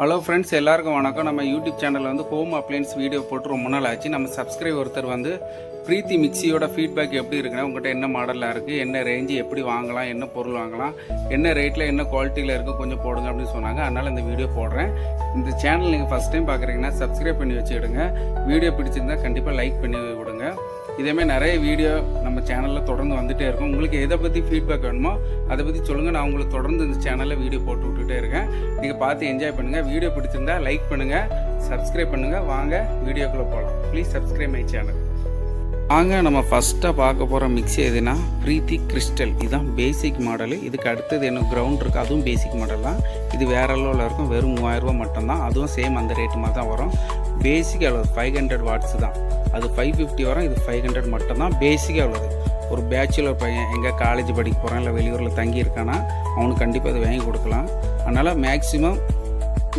Hello friends எல்லாருக்கும் வணக்கம். நம்ம யூடியூப் சேனலில் வந்து ஹோம் அப்ளைன்ஸ் வீடியோ போட்டு ரொம்ப நாள் ஆச்சு. நம்ம சப்ஸ்கிரைப் ஒருத்தர் வந்து ப்ரீத்தி மிக்சியோட ஃபீட்பேக் எப்படி இருக்குன்னா உங்கள்கிட்ட என்ன மாடலில் இருக்குது என்ன ரேஞ்சு எப்படி வாங்கலாம் என்ன பொருள் வாங்கலாம் என்ன ரேட்டில் என்ன குவாலிட்டியில் இருக்குது கொஞ்சம் போடுங்க அப்படின்னு சொன்னாங்க. அதனால் இந்த வீடியோ போடுறேன். இந்த சேனல் நீங்கள் ஃபஸ்ட் டைம் பார்க்குறீங்கன்னா சப்ஸ்கிரைப் பண்ணி வச்சுக்கிடுங்க. வீடியோ பிடிச்சிருந்தா கண்டிப்பாக லைக் பண்ணி விடுங்க. இதேமாதிரி நிறைய வீடியோ நம்ம சேனலில் தொடர்ந்து வந்துகிட்டே இருக்கும். உங்களுக்கு எதை பற்றி ஃபீட்பேக் வேணுமோ அதை பற்றி சொல்லுங்கள் நான் உங்களுக்கு தொடர்ந்து இந்த சேனலில் வீடியோ போட்டு விட்டுட்டே இருக்கேன். நீங்கள் பார்த்து என்ஜாய் பண்ணுங்கள் வீடியோ பிடிச்சிருந்தா லைக் பண்ணுங்கள் சப்ஸ்கிரைப் பண்ணுங்கள் வாங்க வீடியோக்குள்ளே போகலாம் ப்ளீஸ் சப்ஸ்கிரைப் மை சேனல் வாங்க நம்ம ஃபஸ்ட்டாக பார்க்க போகிற மிக்ஸி எதுனா ப்ரீத்தி கிறிஸ்டல். இதுதான் பேசிக் மாடலு இதுக்கு அடுத்தது என்ன கிரவுண்ட் இருக்குது அதுவும் பேசிக் மாடல் தான். இது வேற லெவலில் இருக்கும். வெறும் மூவாயிரரூபா மட்டும்தான். அதுவும் சேம் அந்த ரேட்டு மாதிரி தான் வரும். பேசிக் அவ்வளோ ஃபைவ் ஹண்ட்ரட் வாட்ஸ் தான். அது ஃபைவ் ஃபிஃப்டி வரும். இது ஃபைவ் ஹண்ட்ரட் மட்டும்தான். பேசிக்காக உள்ளது ஒரு பேச்சுலர் பையன் எங்கே காலேஜ் படிக்க போகிறான் இல்லை வெளியூரில் தங்கி இருக்கானா அவனுக்கு கண்டிப்பாக அதை வாங்கி கொடுக்கலாம். அதனால் மேக்ஸிமம்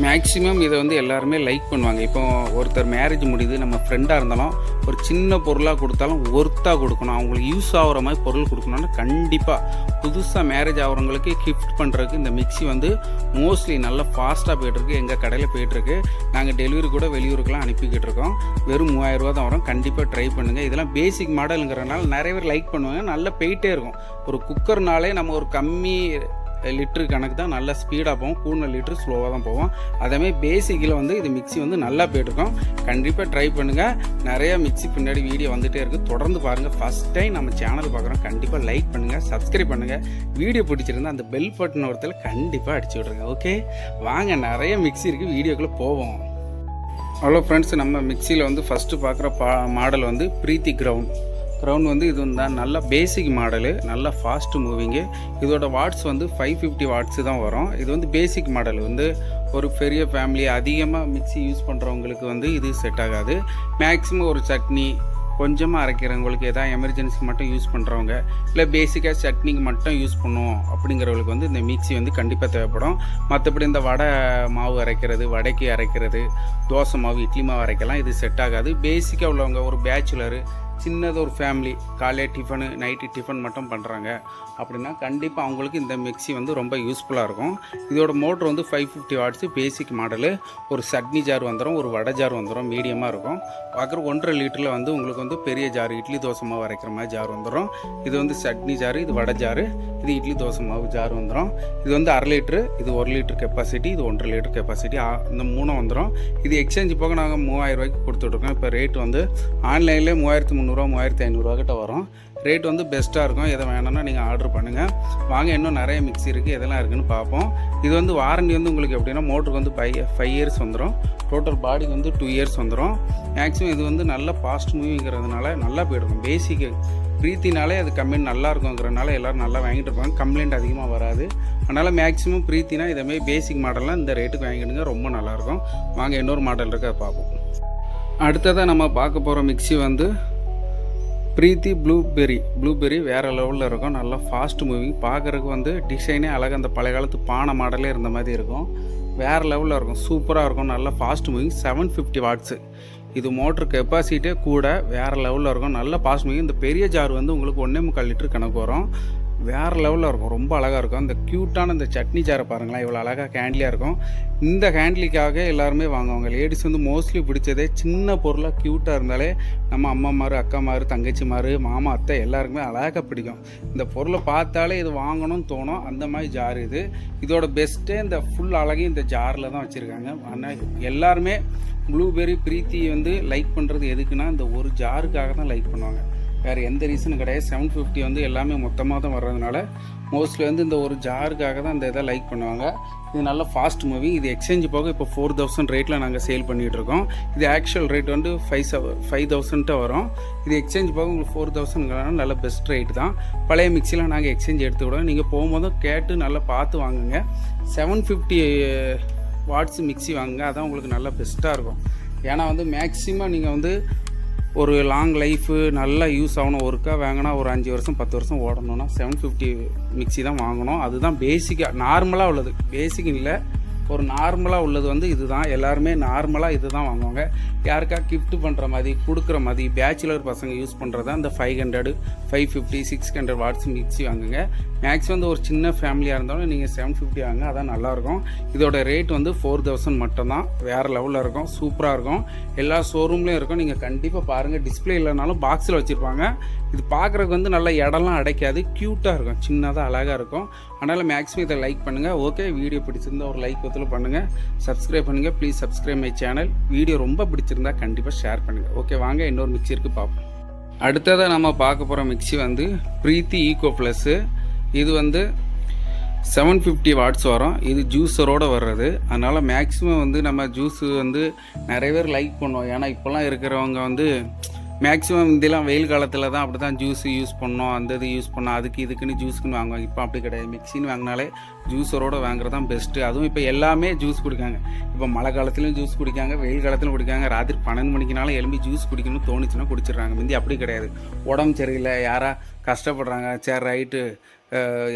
மேக்ஸிமம் இதை வந்து எல்லாருமே லைக் பண்ணுவாங்க. இப்போ ஒருத்தர் மேரேஜ் முடியுது நம்ம ஃப்ரெண்டாக இருந்தாலும் ஒரு சின்ன பொருளாக கொடுத்தாலும் ஒர்த்தாக கொடுக்கணும். அவங்களுக்கு யூஸ் ஆகிற மாதிரி பொருள் கொடுக்கணும்னா கண்டிப்பாக புதுசாக மேரேஜ் ஆகிறவங்களுக்கு கிஃப்ட் பண்ணுறதுக்கு இந்த மிக்ஸி வந்து மோஸ்ட்லி நல்லா ஃபாஸ்ட்டாக போயிட்டுருக்கு. எங்கள் கடையில் போயிட்டுருக்கு. நாங்கள் டெலிவரி கூட வெளியூருக்கெலாம் அனுப்பிக்கிட்டு இருக்கோம். வெறும் மூவாயிரரூவா தான் வரும். கண்டிப்பாக ட்ரை பண்ணுங்கள் இதெல்லாம் பேசிக் மாடலுங்கிறனால நிறைய பேர் லைக் பண்ணுவாங்க. நல்லா போயிட்டே இருக்கும். ஒரு குக்கர்னாலே நம்ம ஒரு கம்மி லிட்டரு கணக்கு தான் நல்லா ஸ்பீடாக போகும் கூடுன லிட்டரு ஸ்லோவாக தான் போகும். அதேமாதிரி பேசிக்கில் வந்து இது மிக்ஸி வந்து நல்லா போயிட்டுருக்கோம். கண்டிப்பாக ட்ரை பண்ணுங்கள் நிறையா மிக்சி பின்னாடி வீடியோ வந்துகிட்டே இருக்குது தொடர்ந்து பாருங்கள் ஃபஸ்ட் டைம் நம்ம சேனல் பார்க்குறோம். கண்டிப்பாக லைக் பண்ணுங்கள் சப்ஸ்கிரைப் பண்ணுங்கள் வீடியோ பிடிச்சிருந்தா அந்த பெல் பட்டன் ஒருத்தர் கண்டிப்பாக அடிச்சு விட்ருங்க ஓகே வாங்க நிறைய மிக்ஸி இருக்குது வீடியோக்குள்ளே போவோம். ஹலோ ஃப்ரெண்ட்ஸ் நம்ம மிக்சியில் வந்து ஃபஸ்ட்டு பார்க்குற பா மாடல் வந்து ப்ரீத்தி கிரவுண்ட் ரவுண்ட் வந்து இது தான் நல்ல பேசிக் மாடலு நல்ல ஃபாஸ்ட் மூவிங்கு இதோட வாட்ஸ் வந்து ஃபைவ் ஃபிஃப்டி வாட்ஸ் தான் வரும். இது வந்து பேசிக் மாடல் வந்து ஒரு பெரிய ஃபேமிலி அதிகமாக மிக்ஸி யூஸ் பண்ணுறவங்களுக்கு வந்து இது செட் ஆகாது. மேக்ஸிமம் ஒரு சட்னி கொஞ்சமாக அரைக்கிறவங்களுக்கு எதாவது எமர்ஜென்சிக்கு மட்டும் யூஸ் பண்ணுறவங்க இல்லை பேசிக்காக சட்னிக்கு மட்டும் யூஸ் பண்ணுவோம் அப்படிங்கிறவங்களுக்கு வந்து இந்த மிக்சி வந்து கண்டிப்பாக தேவைப்படும். மற்றபடி இந்த வடை மாவு அரைக்கிறது வடைக்கு அரைக்கிறது தோசை மாவு இட்லி மாவு அரைக்கலாம். இது செட் ஆகாது. பேசிக்காக உள்ளவங்க ஒரு பேச்சுலரு சின்னது ஒரு ஃபேமிலி காலையில் டிஃபனு நைட்டு டிஃபன் மட்டும் பண்ணுறாங்க அப்படின்னா கண்டிப்பாக அவங்களுக்கு இந்த மிக்ஸி வந்து ரொம்ப யூஸ்ஃபுல்லாக இருக்கும். இதோட மோட்ரு வந்து five fifty watts basic model ஒரு சட்னி ஜார் வந்துடும் ஒரு வடை ஜார் வந்துடும் மீடியமாக இருக்கும். பார்க்குற ஒன்றரை லிட்டரில் வந்து உங்களுக்கு வந்து பெரிய ஜார் இட்லி தோசை மாவு அரைக்கிற மாதிரி ஜார் வந்துடும் இது வந்து சட்னி ஜார் இது வடை ஜார் இது இட்லி தோசை மாவு ஜார் வந்துடும் இது வந்து அரை லிட்ரு இது ஒரு லிட்டர் கெப்பாசிட்டி இது ஒன்றரை லிட்டர் கெப்பாசிட்டி இந்த மூணும் வந்துடும் இது எக்ஸ்சேஞ்ச் போக நாங்கள் மூவாயிரம் ரூபாய்க்கு கொடுத்துட்ருக்கோம் இப்போ ரேட் வந்து ஆன்லைனில் மூவாயிரத்து முந்நூறுரூவா மூவாயிரத்து ஐநூறுரூவா கிட்ட வரும். ரேட் வந்து பெஸ்ட்டாக இருக்கும். எதை வேணும்னா நீங்கள் ஆர்டர் பண்ணுங்கள் வாங்க இன்னும் நிறைய மிக்ஸி இருக்குது எதெல்லாம் இருக்குன்னு பார்ப்போம். இது வந்து வாரண்டி வந்து உங்களுக்கு எப்படின்னா மோட்டருக்கு வந்து ஃபைவ் ஃபைவ் இயர்ஸ் வந்துடும் டோட்டல் பாடிக்கு வந்து டூ இயர்ஸ் வந்துடும் மேக்ஸிமம் இது வந்து நல்ல ஃபாஸ்ட் மூவிங்கிறதுனால நல்லா போயிடும் பேசிக்கு ப்ரீத்தினாலே அது கம்ப்ளைண்ட் நல்லா இருக்குங்கிறனால எல்லோரும் நல்லா வாங்கிட்டு இருப்பாங்க. கம்ப்ளைண்ட் அதிகமாக வராது. அதனால் மேக்ஸிமம் பிரீத்தினா இதேமாதிரி பேசிக் மாடல்லாம் இந்த ரேட்டுக்கு வாங்கிடுங்க. ரொம்ப நல்லாயிருக்கும் வாங்க இன்னொரு மாடல் இருக்க பார்ப்போம். அடுத்ததாக நம்ம பார்க்க போகிற மிக்ஸி வந்து ப்ரீத்தி ப்ளூபெரி ப்ளூபெரி வேறு லெவலில் இருக்கும். நல்லா ஃபாஸ்ட் மூவிங் பார்க்குறதுக்கு வந்து டிசைனே அழகாக அந்த பழைய காலத்து பானை மாடலே இருந்த மாதிரி இருக்கும். வேறு லெவலில் இருக்கும். சூப்பராக இருக்கும். நல்லா fast moving seven fifty watts இது மோட்ரு கெப்பாசிட்டியே கூட வேறு லெவலில் இருக்கும். நல்ல ஃபாஸ்ட் மூவிங் இந்த பெரிய ஜார் வந்து உங்களுக்கு ஒன்றே முக்கால் லிட்டர் கணக்கு வரும். வேறு லெவலில் இருக்கும். ரொம்ப அழகாக இருக்கும். அந்த க்யூட்டான இந்த சட்னி ஜாரை பாருங்களேன். இவ்வளோ அழகாக ஹேண்ட்லியாக இருக்கும். இந்த ஹேண்ட்லிக்காக எல்லாருமே வாங்குவாங்க. லேடிஸ் வந்து மோஸ்ட்லி பிடிச்சதே சின்ன பொருளாக க்யூட்டாக இருந்தாலே நம்ம அம்மாமாரு அக்காமாரு தங்கச்சிமாரு மாமா அத்தை எல்லாருக்குமே அழகாக பிடிக்கும். இந்த பொருளை பார்த்தாலே இது வாங்கணும்னு தோணும். அந்த மாதிரி ஜார் இது. இதோட பெஸ்ட்டே இந்த ஃபுல் அழகையும் இந்த ஜாரில் தான் வச்சுருக்காங்க. ஆனால் எல்லாருமே ப்ளூபெரி ப்ரீத்தி வந்து லைக் பண்ணுறது எதுக்குன்னா இந்த ஒரு ஜாருக்காக தான் லைக் பண்ணுவாங்க. வேறு எந்த ரீசனும் கிடையாது. செவன் ஃபிஃப்டி வந்து எல்லாமே மொத்தமாக தான் வர்றதுனால மோஸ்ட்லி வந்து இந்த ஒரு ஜாருக்காக தான் இந்த இதை லைக் பண்ணுவாங்க. இது நல்ல ஃபாஸ்ட் மூவி இது எக்ஸ்சேஞ்ச் போக இப்போ ஃபோர் தௌசண்ட் ரேட்டில் நாங்கள் சேல் பண்ணிகிட்ருக்கோம் இது ஆக்சுவல் ரேட் வந்து ஃபைவ் செவ ஃபைவ் தௌசண்ட்டு வரும். இது எக்ஸ்சேஞ்ச் போக உங்களுக்கு ஃபோர் தௌசண்ட்ங்கிறனால நல்ல பெஸ்ட் ரேட் தான். பழைய மிக்சிலாம் நாங்கள் எக்ஸ்சேஞ்ச் எடுத்துக்கிடுவோம் நீங்கள் போகும்போதும் கேட்டு நல்லா பார்த்து வாங்குங்க. செவன் ஃபிஃப்டி வாட்ஸ் மிக்ஸி வாங்குங்க. அதான் உங்களுக்கு நல்லா பெஸ்ட்டாக இருக்கும். ஏன்னா வந்து மேக்ஸிமம் நீங்கள் வந்து ஒரு லாங் லைஃபு நல்லா யூஸ் ஆகணும். ஒருக்கா வாங்கினா ஒரு அஞ்சு வருஷம் பத்து வருஷம் ஓடணும்னா செவன் ஃபிஃப்டி மிக்ஸி தான் வாங்கணும். அதுதான் பேசிக்காக நார்மலாக உள்ளது. பேசிக் இல்லை. ஒரு நார்மலாக உள்ளது வந்து இதுதான். எல்லாருமே நார்மலாக இது தான் வாங்குவாங்க. யாருக்கா கிஃப்ட் பண்ணுற மாதிரி கொடுக்குற மாதிரி பேச்சுலர் பசங்க யூஸ் பண்ணுறதா அந்த five hundred five fifty six hundred watts mixie வாங்குங்க. மேக்ஸ் வந்து ஒரு சின்ன ஃபேமிலியாக இருந்தாலும் நீங்கள் செவன் ஃபிஃப்டி வாங்க அதான் நல்லாயிருக்கும். இதோட ரேட் வந்து ஃபோர் தௌசண்ட் மட்டும்தான். வேறு லெவலில் இருக்கும். சூப்பராக இருக்கும். எல்லா ஷோரூம்லேயும் இருக்கும். நீங்கள் கண்டிப்பாக பாருங்கள் டிஸ்பிளே இல்லைனாலும் பாக்ஸில் வச்சுருப்பாங்க. இது பார்க்குறதுக்கு வந்து நல்ல இடம்லாம் அடைக்காது. க்யூட்டாக இருக்கும். சின்னதாக அழகாக இருக்கும். அதனால் மேக்ஸிமம் இதை லைக் பண்ணுங்கள் ஓகே வீடியோ பிடிச்சிருந்தா ஒரு லைக் ஒத்துல பண்ணுங்கள் சப்ஸ்கிரைப் பண்ணுங்கள் please subscribe my channel video ரொம்ப பிடிச்சிருந்தா கண்டிப்பாக ஷேர் பண்ணுங்கள் ஓகே வாங்க இன்னொரு மிக்ஸி இருக்குது பார்ப்போம். அடுத்ததாக நம்ம பார்க்க போகிற மிக்ஸி வந்து ப்ரீத்தி ஈகோ ப்ளஸ்ஸு இது வந்து செவன் ஃபிஃப்டி வாட்ஸ் வரும். இது ஜூஸரோடு வர்றது. அதனால் மேக்ஸிமம் வந்து நம்ம ஜூஸு வந்து நிறைய பேர் லைக் பண்ணுவோம். ஏன்னா இப்போல்லாம் இருக்கிறவங்க வந்து மேக்ஸிமம் இதெல்லாம் வெயில் காலத்தில் தான் அப்படி தான் ஜூஸ் யூஸ் பண்ணோம். அந்த இது யூஸ் பண்ணோம். அதுக்கு இதுக்குன்னு ஜூஸுக்குன்னு வாங்குவாங்க. இப்போ அப்படி கிடையாது. மிக்சின்னு வாங்கினாலே ஜூஸரோடு வாங்குறது தான் பெஸ்ட்டு அதுவும் இப்போ எல்லாமே ஜூஸ் குடிக்காங்க. இப்போ மழை காலத்துலையும் ஜூஸ் குடிக்காங்க. வெயில் காலத்திலும் குடிக்காங்க. ராத்திரி பன்னெண்டு மணிக்குனாலும் எழும்பி ஜூஸ் குடிக்கணும்னு தோணுச்சுன்னா குடிச்சிடுறாங்க. முந்தி அப்படி கிடையாது. உடம்பு சரியில்லை. யாராக கஷ்டப்படுறாங்க. சரி ரைட்டு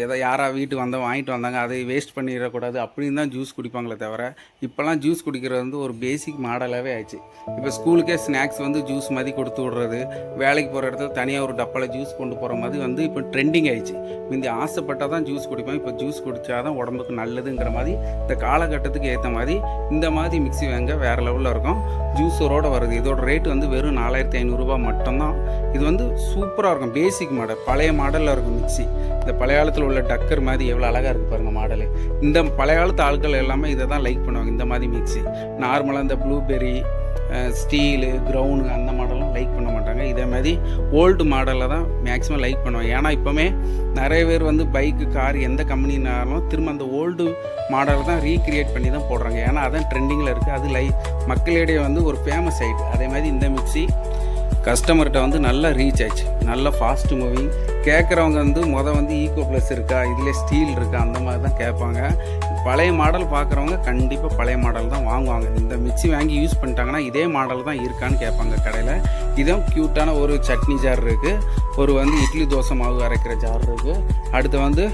எதோ யாராக வீட்டுக்கு வந்தால் வாங்கிட்டு வந்தாங்க அதை வேஸ்ட் பண்ணிடக்கூடாது அப்படின்னு தான் ஜூஸ் குடிப்பாங்களே தவிர இப்போல்லாம் ஜூஸ் குடிக்கிறது வந்து ஒரு பேசிக் மாடலாகவே ஆயிடுச்சு. இப்போ ஸ்கூலுக்கே ஸ்நாக்ஸ் வந்து ஜூஸ் மாதிரி கொடுத்து விட்றது வேலைக்கு போகிற இடத்துல தனியாக ஒரு டப்பாவில் ஜூஸ் கொண்டு போகிற மாதிரி வந்து இப்போ ட்ரெண்டிங் ஆயிடுச்சு. முந்தி ஆசைப்பட்டால் தான் ஜூஸ் குடிப்போம் இப்போ ஜூஸ் குடித்தா தான் உடம்புக்கு நல்லதுங்கிற மாதிரி இந்த காலகட்டத்துக்கு ஏற்ற மாதிரி இந்த மாதிரி மிக்ஸி வாங்க வேறு லெவலில் இருக்கும். ஜூஸரோடு வருது. இதோட ரேட் வந்து வெறும் நாலாயிரத்தி ஐநூறுரூபா மட்டும்தான். இது வந்து சூப்பராக இருக்கும். பேசிக் மாடல் பழைய மாடலில் இருக்கும் மிக்ஸி இந்த பழைய காலத்தில் உள்ள டக்கர் மாதிரி எவ்வளோ அழகாக இருக்குது பாருங்கள் மாடலு. இந்த பழைய காலத்து ஆட்கள் எல்லாமே இதை தான் லைக் பண்ணுவாங்க இந்த மாதிரி மிக்ஸி நார்மலாக இந்த ப்ளூபெர்ரி ஸ்டீலு க்ரௌனு அந்த மாடல்லாம் லைக் பண்ண மாட்டாங்க. இதே மாதிரி ஓல்டு மாடலில் தான் மேக்ஸிமம் லைக் பண்ணுவாங்க. ஏன்னா இப்போவுமே நிறைய பேர் வந்து பைக்கு கார் எந்த கம்பெனினாலும் திரும்ப அந்த ஓல்டு மாடலை தான் ரீக்ரியேட் பண்ணி தான் போடுறாங்க. ஏன்னா அதான் ட்ரெண்டிங்கில் இருக்குது அது லை மக்களிடையே வந்து ஒரு ஃபேமஸ் ஆகிட்டு அதே மாதிரி இந்த மிக்ஸி கஸ்டமர்கிட்ட வந்து நல்லா ரீச் ஆச்சு. நல்ல ஃபாஸ்ட் மூவிங் கேட்குறவங்க வந்து மொதல் வந்து ஈகோ ப்ளஸ் இருக்கா? இதில் ஸ்டீல் இருக்கா? அந்த மாதிரி தான் கேட்பாங்க. பழைய மாடல் பார்க்குறவங்க கண்டிப்பாக பழைய மாடல் தான் வாங்குவாங்க. இந்த மிக்ஸி வாங்கி யூஸ் பண்ணிட்டாங்கன்னா இதே மாடல் தான் இருக்கான்னு கேட்பாங்க கடையில். இதுவும் க்யூட்டான ஒரு சட்னி ஜார் இருக்குது ஒரு வந்து இட்லி தோசை மாவு அரைக்கிற ஜார் இருக்குது அடுத்து வந்து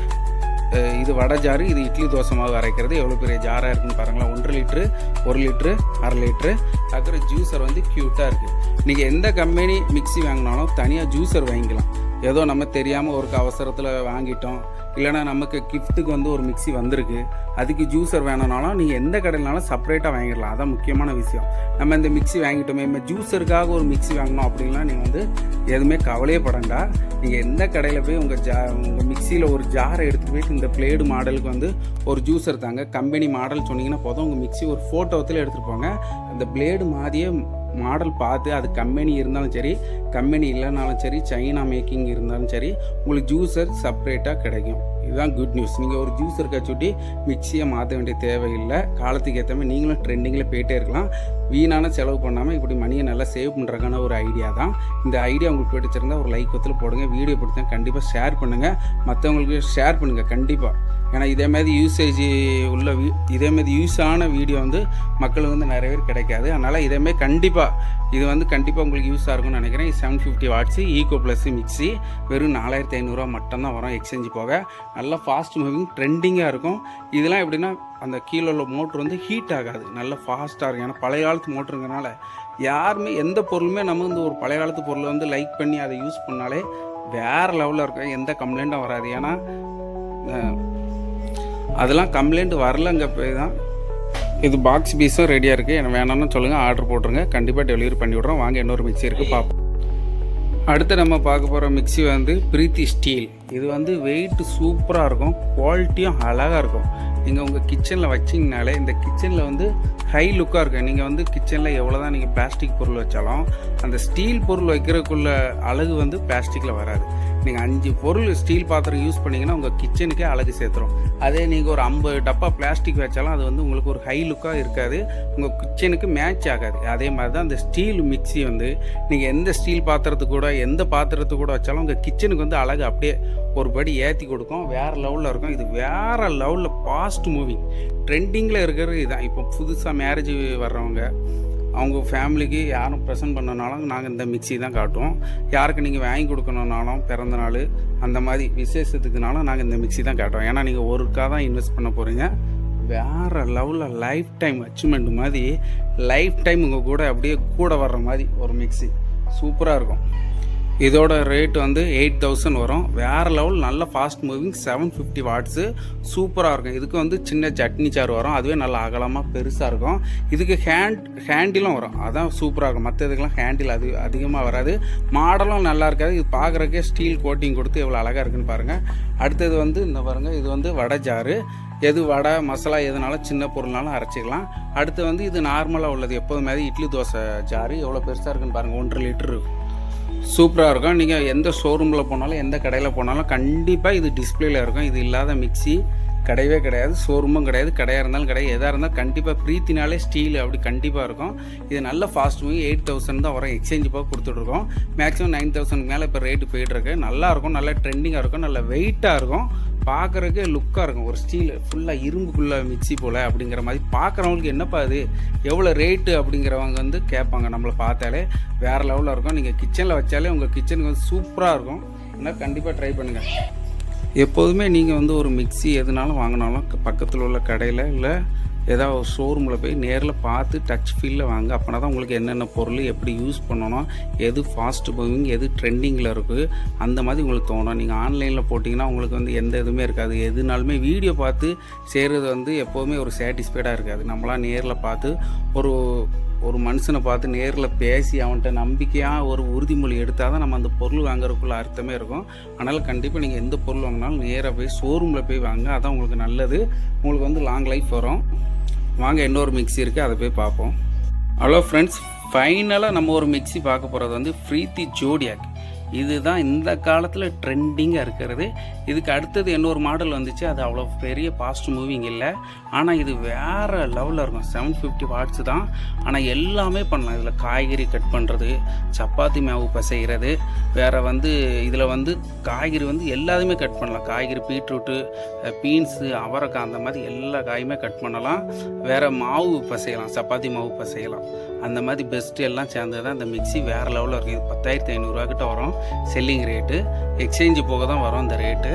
இது வடை ஜாரு இது இட்லி தோசை மாவு அரைக்கிறது. எவ்வளோ பெரிய ஜாராக இருக்குன்னு பாருங்களேன். ஒன்றரை லிட்ரு ஒரு லிட்ரு அரை லிட்ரு அப்புறம் ஜூஸர் வந்து க்யூட்டாக இருக்குது நீங்கள் எந்த கம்பெனி மிக்ஸி வாங்கினாலும் தனியாக ஜூஸர் வாங்கிக்கலாம். ஏதோ நம்ம தெரியாமல் ஒரு அவசரத்தில் வாங்கிட்டோம். இல்லைனா நமக்கு கிஃப்ட்டுக்கு வந்து ஒரு மிக்ஸி வந்திருக்கு. அதுக்கு ஜூஸர் வேணும்னாலும் நீங்கள் எந்த கடையிலனாலும் செப்பரேட்டாக வாங்கிடலாம். அதான் முக்கியமான விஷயம். நம்ம இந்த மிக்ஸி வாங்கிட்டோமே நம்ம ஜூஸருக்காக ஒரு மிக்ஸி வாங்கணும் அப்படின்லாம் நீங்கள் வந்து எதுவுமே கவலையே படண்டா. நீங்கள் எந்த கடையில் போய் உங்கள் ஜா உங்கள் மிக்சியில் ஒரு ஜாரை எடுத்துகிட்டு போயிட்டு இந்த பிளேடு மாடலுக்கு வந்து ஒரு ஜூஸர் தாங்க. கம்பெனி மாடல் சொன்னீங்கன்னா போதும். உங்கள் மிக்ஸி ஒரு ஃபோட்டோத்தில் எடுத்துகிட்டு போங்க. அந்த பிளேடு மாதிரியே மாடல் பார்த்து அது கம்பெனி இருந்தாலும் சரி கம்பெனி இல்லைனாலும் சரி சைனா மேக்கிங் இருந்தாலும் சரி உங்களுக்கு ஜூஸர் செப்பரேட்டாக கிடைக்கும். இதுதான் குட் நியூஸ் நீங்கள் ஒரு ஜூஸர் கச்சுட்டி மிக்சியை மாற்ற வேண்டிய தேவையில்லை. காலத்துக்கு ஏற்ற மாதிரி நீங்களும் ட்ரெண்டிங்கில் போயிட்டே இருக்கலாம். வீணான செலவு பண்ணாமல் இப்படி மணியை நல்லா சேவ் பண்ணுறதுக்கான ஒரு ஐடியா தான். இந்த ஐடியா உங்களுக்கு பிடிச்சிருந்தா ஒரு லைக் ஒத்துல போடுங்க. வீடியோ பிடிச்சா கண்டிப்பாக ஷேர் பண்ணுங்கள் மற்றவங்களுக்கு ஷேர் பண்ணுங்கள் கண்டிப்பாக ஏன்னா இதேமாதிரி யூசேஜ் உள்ள வீ இதே மாதிரி யூஸ் ஆன வீடியோ வந்து மக்களுக்கு வந்து நிறைய பேர் கிடைக்காது. அதனால் இதேமாதிரி கண்டிப்பாக இது வந்து கண்டிப்பாக உங்களுக்கு யூஸாக இருக்கும்னு நினைக்கிறேன். Seven fifty watts eco plus mixie வெறும் நாலாயிரத்தி ஐநூறுரூவா மட்டும்தான் வரும். எக்ஸ்சேஞ்சு போக. நல்லா ஃபாஸ்ட் மூவிங் ட்ரெண்டிங்காக இருக்கும். இதெல்லாம் எப்படின்னா அந்த கீழே உள்ள மோட்ரு வந்து ஹீட் ஆகாது. நல்ல ஃபாஸ்ட்டாக இருக்கும். ஏன்னா பழைய காலத்து மோட்ருங்கிறனால யாருமே எந்த பொருளுமே நம்ம வந்து ஒரு பழைய காலத்து பொருளை வந்து லைக் பண்ணி அதை யூஸ் பண்ணாலே வேறு லெவலில் இருக்கும். எந்த கம்ப்ளைண்ட்டும் வராது. ஏன்னா அதெல்லாம் கம்ப்ளைண்ட் வரலங்க போய் தான் இது பாக்ஸ் பீஸும் ரெடியாக இருக்குது எனக்கு வேணாம்னு சொல்லுங்கள் ஆர்டர் போட்டுருங்க. கண்டிப்பாக டெலிவரி பண்ணி விட்றோம். வாங்க இன்னொரு மிக்ஸி இருக்குது பார்ப்போம் அடுத்து நம்ம பார்க்க போகிற மிக்ஸி வந்து பிரீத்தி ஸ்டீல். இது வந்து வெயிட் சூப்பராக இருக்கும். குவாலிட்டியும் அழகாக இருக்கும். நீங்கள் உங்கள் கிச்சனில் வச்சிங்கனாலே இந்த கிச்சனில் வந்து ஹை லுக்காக இருக்கும். நீங்கள் வந்து கிச்சனில் எவ்வளோ தான் நீங்கள் பிளாஸ்டிக் பொருள் வச்சாலும் அந்த ஸ்டீல் பொருள் வைக்கிறதுக்குள்ள அழகு வந்து பிளாஸ்டிக்கில் வராது. நீங்கள் அஞ்சு பொருள் ஸ்டீல் பாத்திரம் யூஸ் பண்ணீங்கன்னா உங்கள் கிச்சனுக்கே அழகு சேர்த்துரும். அதே நீங்கள் ஒரு ஐம்பது டப்பா பிளாஸ்டிக் வச்சாலும் அது வந்து உங்களுக்கு ஒரு ஹை லுக்காக இருக்காது. உங்கள் கிச்சனுக்கு மேட்ச் ஆகாது. அதே மாதிரி தான் அந்த ஸ்டீல் மிக்ஸி வந்து நீங்கள் எந்த ஸ்டீல் பாத்திரத்து கூட எந்த பாத்திரத்து கூட வச்சாலும் உங்கள் கிச்சனுக்கு வந்து அழகு அப்படியே ஒரு படி ஏற்றி கொடுக்கும். வேறு லெவலில் இருக்கும். இது வேறு லெவலில் ஃபாஸ்ட் மூவிங் ட்ரெண்டிங்கில் இருக்கிறது இதுதான் இப்போ புதுசாக மேரேஜ் வர்றவங்க அவங்க ஃபேமிலிக்கு யாரும் ப்ரெசென்ட் பண்ணனாலும் நாங்கள் இந்த மிக்ஸி தான் காட்டுவோம். யாருக்கு நீங்கள் வாங்கி கொடுக்கணுனாலும் பிறந்த நாள் அந்த மாதிரி விசேஷத்துக்குனாலும் நாங்கள் இந்த மிக்ஸி தான் காட்டுவோம் ஏன்னா நீங்கள் ஒருக்கா தான் இன்வெஸ்ட் பண்ண போகிறீங்க வேறு லெவலில் லைஃப் டைம் அச்சீவ்மெண்ட் மாதிரி லைஃப் டைம் உங்கள் கூட அப்படியே கூட வர்ற மாதிரி ஒரு மிக்ஸி. சூப்பராக இருக்கும். இதோட ரேட் வந்து எயிட் தௌசண்ட் வரும். வேறு லெவல் நல்ல fast moving seven fifty watts சூப்பராக இருக்கும். இதுக்கு வந்து சின்ன சட்னி சார் வரும். அதுவே நல்லா அகலமாக பெருசாக இருக்கும். இதுக்கு ஹேண்ட் ஹேண்டிலும் வரும். அதான் சூப்பராக இருக்கும். மற்ற இதுக்கெல்லாம் ஹேண்டில் அது அதிகமாக வராது. மாடலும் நல்லா இருக்காது. இது பார்க்குறக்கே ஸ்டீல் கோட்டிங் கொடுத்து எவ்வளோ அழகாக இருக்குன்னு பாருங்கள் அடுத்தது வந்து இந்த பாருங்கள் இது வந்து வடை ஜாரு எது வடை மசாலா எதுனாலும் சின்ன பொருள்னாலும் அரைச்சிக்கலாம். அடுத்து வந்து இது நார்மலாக உள்ளது. எப்போதுமே இட்லி தோசை ஜாரு எவ்வளோ பெருசாக இருக்குன்னு பாருங்கள் ஒன்றரை லிட்டரு சூப்பராக இருக்கும். நீங்கள் எந்த ஷோரூமில் போனாலும் எந்த கடையில் போனாலும் கண்டிப்பாக இது டிஸ்பிளேல இருக்கும். இது இல்லாத மிக்ஸி கிடையவே கிடையாது. ஷோரூமும் கிடையாது. கடையாக இருந்தாலும் கிடையாது. எதாக இருந்தாலும் கண்டிப்பாக ப்ரீத்தினாலே ஸ்டீல் அப்படி கண்டிப்பாக இருக்கும். இது நல்ல ஃபாஸ்ட் மூவி எயிட் தௌசண்ட் தான் வரும். எக்ஸ்சேஞ்ச் போக கொடுத்துட்ருக்கோம் மேக்ஸிமம் நைன் தௌசண்ட் மேலே இப்போ ரேட்டு போயிட்டுருக்கு நல்லா இருக்கும். ட்ரெண்டிங்காக இருக்கும். நல்ல வெயிட்டாக இருக்கும். பார்க்குறதுக்கு லுக்காக இருக்கும். ஒரு ஸ்டீல் ஃபுல்லாக இரும்புக்குள்ள மிக்ஸி போல் அப்படிங்கிற மாதிரி. பார்க்குறவங்களுக்கு என்னப்பா அது? எவ்வளோ ரேட்டு அப்படிங்கிறவங்க வந்து கேட்பாங்க. நம்மளை பார்த்தாலே வேறு லெவலில் இருக்கும். நீங்கள் கிச்சனில் வச்சாலே உங்கள் கிச்சனுக்கு வந்து சூப்பராக இருக்கும். ஏன்னா கண்டிப்பாக ட்ரை பண்ணுங்கள் எப்போதுமே நீங்கள் வந்து ஒரு மிக்ஸி எதுனாலும் வாங்கினாலும் பக்கத்தில் உள்ள கடையில் இல்லை ஏதாவது ஒரு ஷோரூமில் போய் நேரில் பார்த்து டச் ஃபீலில் வாங்க. அப்போனா தான் உங்களுக்கு என்னென்ன பொருள் எப்படி யூஸ் பண்ணணும் எது ஃபாஸ்ட் மூவிங் எது ட்ரெண்டிங்கில் இருக்குது அந்த மாதிரி உங்களுக்கு தோணும். நீங்கள் ஆன்லைனில் போட்டிங்கன்னா உங்களுக்கு வந்து எந்த இதுவுமே இருக்காது. எதுனாலுமே வீடியோ பார்த்து செய்கிறது வந்து எப்போதுமே ஒரு சாட்டிஸ்ஃபைடாக இருக்காது. நம்மளாம் நேரில் பார்த்து ஒரு ஒரு மனுஷனை பார்த்து நேரில் பேசி அவன்கிட்ட நம்பிக்கையாக ஒரு உறுதிமொழி எடுத்தால் தான் நம்ம அந்த பொருள் வாங்குறதுக்குள்ள அர்த்தமே இருக்கும். அதனால் கண்டிப்பாக நீங்கள் எந்த பொருள் வாங்கினாலும் நேராக போய் ஷோரூமில் போய் வாங்க. அதான் உங்களுக்கு நல்லது. உங்களுக்கு வந்து லாங் லைஃப் வரும். வாங்க இன்னொரு மிக்ஸி இருக்குது அதை போய் பார்ப்போம். ஹலோ ஃப்ரெண்ட்ஸ் ஃபைனலாக நம்ம ஒரு மிக்ஸி பார்க்க போகிறது வந்து ஃப்ரீத்தி ஜோடியாக் இதுதான் இந்த காலத்தில் ட்ரெண்டிங்காக இருக்கிறது. இதுக்கு அடுத்தது இன்னொரு மாடல் வந்துச்சு அது அவ்வளோ பெரிய ஃபாஸ்ட் மூவிங் இல்லை. ஆனால் இது வேறு லெவலில் இருக்கும். செவன் ஃபிஃப்டி வாட்ஸ் தான். ஆனால் எல்லாமே பண்ணலாம். இதில் காய்கறி கட் பண்ணுறது சப்பாத்தி மாவு பசைகிறது வேறு வந்து இதில் வந்து காய்கறி வந்து எல்லாத்தையுமே கட் பண்ணலாம். காய்கறி பீட்ரூட்டு பீன்ஸு அவரைக்காய் அந்த மாதிரி எல்லா காயுமே கட் பண்ணலாம். வேறு மாவு பசையலாம். சப்பாத்தி மாவு பசையலாம். அந்த மாதிரி பெஸ்ட்டு எல்லாம் சேர்ந்தது தான். இந்த மிக்ஸி வேறு லெவலில் இருக்குது இது பத்தாயிரத்தி ஐநூறுரூவா கிட்ட வரும். செல்லிங் ரேட்டு எக்ஸ்சேஞ்சு போக தான் வரும் இந்த ரேட்டு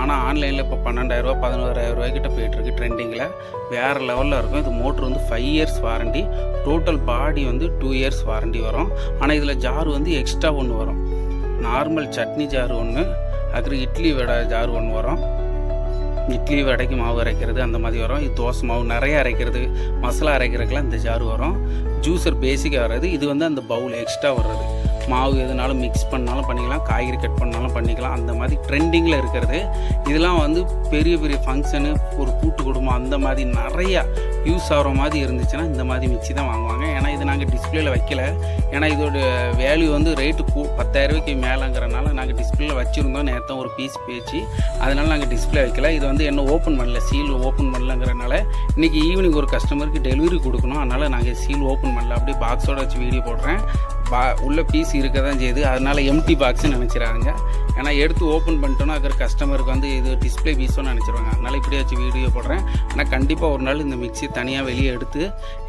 ஆனால் ஆன்லைனில் இப்போ பன்னெண்டாயிரரூவா பதினோராயிரம் ரூபாய் கிட்ட போயிட்டுருக்கு ட்ரெண்டிங்கில் வேறு லெவலில் இருக்கும். இது மோட்ரு வந்து five years warranty total body வந்து டூ இயர்ஸ் வாரண்டி வரும். ஆனால் இதில் ஜார் வந்து எக்ஸ்ட்ரா ஒன்று வரும். நார்மல் சட்னி ஜார் ஒன்று அப்புறம் இட்லி வடை ஜார் ஒன்று வரும். இட்லி வடைக்கு மாவு அரைக்கிறது அந்த மாதிரி வரும். இது தோசை மாவு நிறைய அரைக்கிறது மசாலா அரைக்கிறதுக்கெலாம் இந்த ஜார் வரும். ஜூஸர் பேசிக்காக வர்றது. இது வந்து அந்த பவுல் எக்ஸ்ட்ரா வர்றது. மாவு எதுனாலும் மிக்ஸ் பண்ணாலும் பண்ணிக்கலாம் காய்கறி கட் பண்ணாலும் பண்ணிக்கலாம். அந்த மாதிரி ட்ரெண்டிங்கில் இருக்கிறது. இதெல்லாம் வந்து பெரிய பெரிய ஃபங்க்ஷனு ஒரு கூட்டு குடும்பம் அந்த மாதிரி நிறையா யூஸ் ஆகிற மாதிரி இருந்துச்சுன்னா இந்த மாதிரி மிக்ஸி தான் வாங்குவாங்க. ஏன்னா இது நாங்கள் டிஸ்பிளேயில் வைக்கல. ஏன்னா இதோட வேல்யூ வந்து ரேட்டு கூ பத்தாயிரரூபாய்க்கு மேலேங்கிறனால நாங்கள் டிஸ்பிளேல வச்சுருந்தோம். நேரத்தான் ஒரு பீஸ் பேச்சு அதனால் நாங்கள் டிஸ்பிளே வைக்கல. இது வந்து என்ன ஓப்பன் பண்ணல சீல் ஓப்பன் பண்ணலங்கிறனால இன்றைக்கி ஈவினிங் ஒரு கஸ்டமருக்கு டெலிவரி கொடுக்கணும். அதனால் நாங்கள் சீல் ஓப்பன் பண்ணல. அப்படியே பாக்ஸோடு வச்சு வீடியோ போடுறேன். பா உள்ள பீஸ் இருக்க தான் செய்யுது. அதனால எம்டி பாக்ஸ்னு நினச்சிடறாங்க ஏன்னா எடுத்து ஓப்பன் பண்ணிட்டோன்னா அக்கற கஸ்டமருக்கு வந்து இது டிஸ்பிளே பீஸோன்னு நினச்சிருவாங்க. அதனால் இப்படியே வச்சு வீடியோ போடுறேன். ஆனால் கண்டிப்பாக ஒரு நாள் இந்த மிக்ஸி தனியாக வெளியே எடுத்து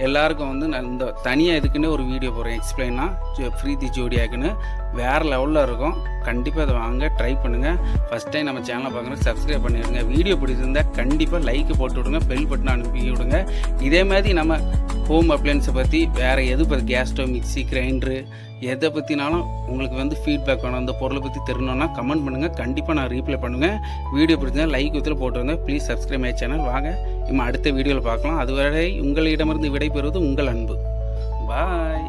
எல்லாருக்கும் வந்து நான் இந்த தனியாக இதுக்குன்னே ஒரு வீடியோ போடுறேன். எக்ஸ்பிளைனாக ஃப்ரீதி ஜோடியாக்குன்னு வேறு லெவலில் இருக்கும். கண்டிப்பாக அதை வாங்க ட்ரை பண்ணுங்கள் ஃபஸ்ட் டைம் நம்ம சேனலை பார்க்குறோம் சப்ஸ்கிரைப் பண்ணிவிடுங்க வீடியோ பிடிச்சிருந்தால் கண்டிப்பாக லைக் போட்டு விடுங்க பெல் பட்டன் அனுப்பி விடுங்க. இதே மாதிரி நம்ம ஹோம் அப்ளையன்ஸை பற்றி வேறு எது பற்றி கேஸ் ஸ்டவ் மிக்சி கிரைண்டரு எதை பற்றினாலும் உங்களுக்கு வந்து ஃபீட்பேக் வேணும். அந்த பொருளை பற்றி தெரியணும்னா கமெண்ட் பண்ணுங்கள் கண்டிப்பாக நான் ரீப்ளை பண்ணுவேன் வீடியோ பிடிச்சா லைக் வித்தில் போட்டுருங்க ப்ளீஸ் சப்ஸ்கிரைப் மை சேனல் வாங்க நம்ம அடுத்த வீடியோவில் பார்க்கலாம். அதுவரை உங்களிடமிருந்து விடைபெறுவது உங்கள் அன்பு. பாய்